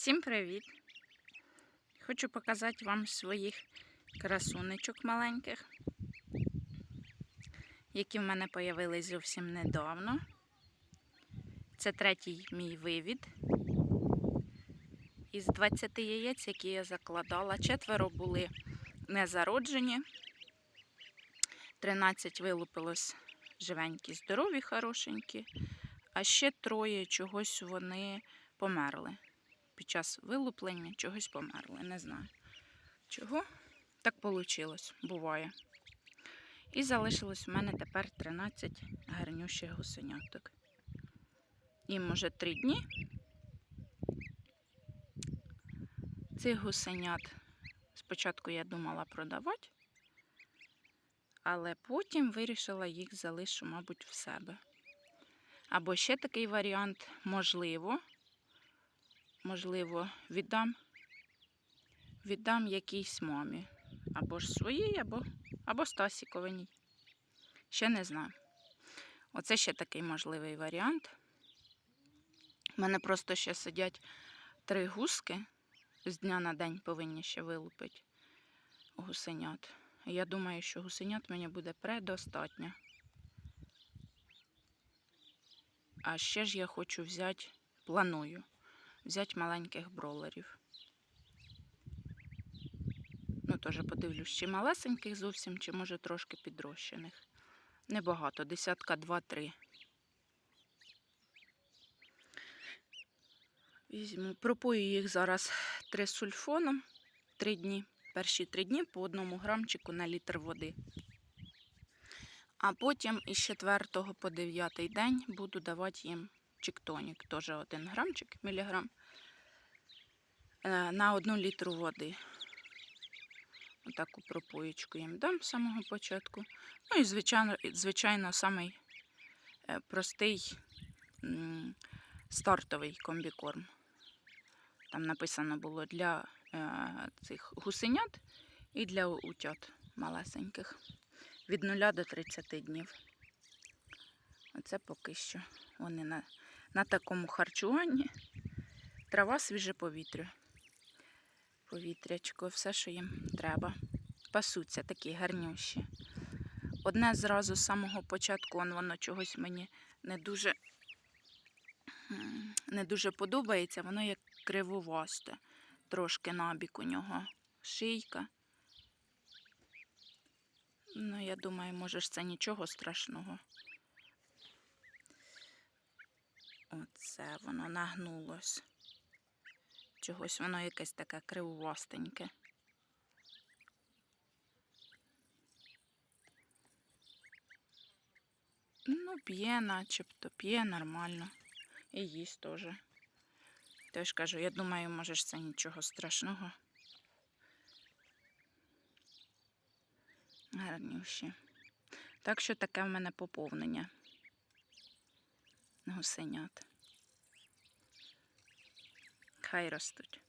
Всім привіт! Хочу показати вам своїх красунечок маленьких, які в мене появились зовсім недавно. Це третій мій вивід. Із 20 яєць, які я закладала, четверо були незароджені, 13 вилупилось живенькі, здорові, хорошенькі, а ще троє чогось вони померли під час вилуплення чогось померли. Не знаю чого. Так вийшло, буває. І залишилось в мене тепер 13 гарнющих гусеняток. Їм уже 3 дні. Цих гусенят спочатку я думала продавати, але потім вирішила їх залишу, мабуть, в себе. Або ще такий варіант можливо можливо, віддам віддам якійсь мамі. Або ж своїй, або, або Стасіковиній. Ще не знаю. Оце ще такий можливий варіант. У мене просто ще сидять три гуски. З дня на день повинні ще вилупити гусенят. Я думаю, що гусенят мені буде предостатньо. А ще ж я хочу взяти, планую взяти маленьких бролерів. Ну, теж подивлюсь, чи малесеньких зовсім, чи може трошки підрощених. Небагато, десятка, два-три. Візьму, пропою їх зараз трисульфоном три дні. Перші три дні по одному грамчику на літр води. А потім із 4 по 9 день буду давати їм чіктонік, теж 1 грамчик, міліграм е, на 1 літру води. Отаку пропоєчку їм дам з самого початку. Ну і, звичайно, звичайно, самий е, простий стартовий комбікорм. Там написано було для е, цих гусенят і для утят малесеньких від 0 до 30 днів. Оце поки що вони на на такому харчуванні. Трава свіже повітря. Повітрячко, все, що їм треба. Пасуться такі гарнющі. Одне зразу з самого початку воно чогось мені не дуже не дуже подобається, воно як кривовасте, трошки набік у нього шийка. Ну, я думаю, може ж це нічого страшного. Оце воно нагнулось. Чогось воно якесь таке кривувастеньке. Ну, п'є, начебто, п'є нормально. І їсть теж. Тож кажу, я думаю, може ж це нічого страшного. Гарнющі. Так що таке в мене поповнення гусенят. Хай ростуть.